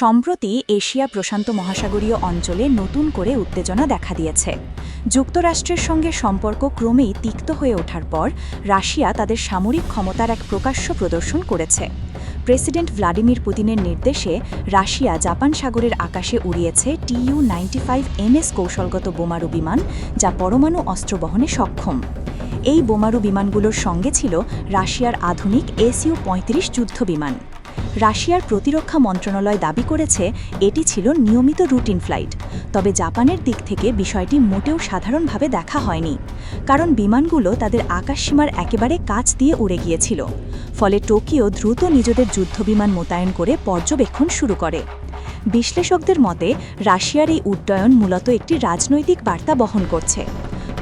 সম্প্রতি এশিয়া প্রশান্ত মহাসাগরীয় অঞ্চলে নতুন করে উত্তেজনা দেখা দিয়েছে। যুক্তরাষ্ট্রের সঙ্গে সম্পর্ক ক্রমেই তিক্ত হয়ে ওঠার পর রাশিয়া তাদের সামরিক ক্ষমতার এক প্রকাশ্য প্রদর্শন করেছে। প্রেসিডেন্ট ভ্লাদিমির পুতিনের নির্দেশে রাশিয়া জাপান সাগরের আকাশে উড়িয়েছে টিইউ নাইনটি ফাইভ এমএস কৌশলগত বোমারু বিমান, যা পরমাণু অস্ত্র বহনে সক্ষম। এই বোমারু বিমানগুলোর সঙ্গে ছিল রাশিয়ার আধুনিক এসইউ পঁয়ত্রিশ যুদ্ধ বিমান রাশিয়ার প্রতিরক্ষা মন্ত্রণালয় দাবি করেছে এটি ছিল নিয়মিত রুটিন ফ্লাইট। তবে জাপানের দিক থেকে বিষয়টি মোটেও সাধারণভাবে দেখা হয়নি, কারণ বিমানগুলো তাদের আকাশসীমার একেবারে কাছ দিয়ে উড়ে গিয়েছিল। ফলে টোকিও দ্রুত নিজেদের যুদ্ধবিমান মোতায়েন করে পর্যবেক্ষণ শুরু করে। বিশ্লেষকদের মতে, রাশিয়ার এই উড্ডয়ন মূলত একটি রাজনৈতিক বার্তা বহন করছে।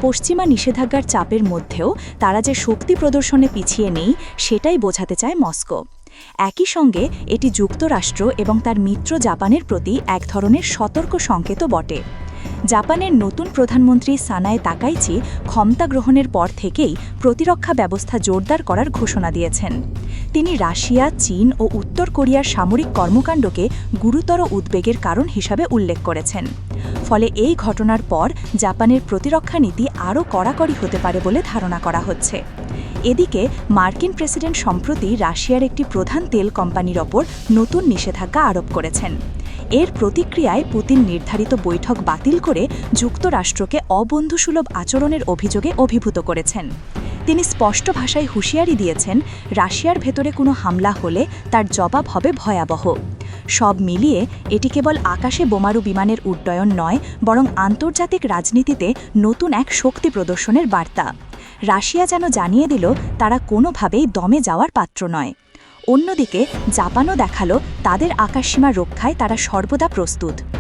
পশ্চিমা নিষেধাজ্ঞার চাপের মধ্যেও তারা যে শক্তি প্রদর্শনে পিছিয়ে নেই, সেটাই বোঝাতে চায় মস্কো। একই সঙ্গে এটি যুক্তরাষ্ট্র এবং তার মিত্র জাপানের প্রতি এক ধরনের সতর্ক সংকেতও বটে। জাপানের নতুন প্রধানমন্ত্রী সানায় তাকাইচি ক্ষমতা গ্রহণের পর থেকেই প্রতিরক্ষা ব্যবস্থা জোরদার করার ঘোষণা দিয়েছেন। তিনি রাশিয়া, চীন ও উত্তর কোরিয়ার সামরিক কর্মকাণ্ডকে গুরুতর উদ্বেগের কারণ হিসাবে উল্লেখ করেছেন। ফলে এই ঘটনার পর জাপানের প্রতিরক্ষা নীতি আরও কড়াকড়ি হতে পারে বলে ধারণা করা হচ্ছে। এদিকে মার্কিন প্রেসিডেন্ট সম্প্রতি রাশিয়ার একটি প্রধান তেল কোম্পানির ওপর নতুন নিষেধাজ্ঞা আরোপ করেছেন। এর প্রতিক্রিয়ায় পুতিন নির্ধারিত বৈঠক বাতিল করে যুক্তরাষ্ট্রকে অবন্ধুসুলভ আচরণের অভিযোগে অভিভূত করেছেন। তিনি স্পষ্ট ভাষায় হুঁশিয়ারি দিয়েছেন, রাশিয়ার ভেতরে কোনো হামলা হলে তার জবাব হবে ভয়াবহ। সব মিলিয়ে এটি কেবল আকাশে বোমারু বিমানের উড্ডয়ন নয়, বরং আন্তর্জাতিক রাজনীতিতে নতুন এক শক্তি প্রদর্শনের বার্তা। রাশিয়া যেন জানিয়ে দিল তারা কোনোভাবেই দমে যাওয়ার পাত্র নয়। অন্যদিকে জাপানও দেখাল তাদের আকাশসীমা রক্ষায় তারা সর্বদা প্রস্তুত।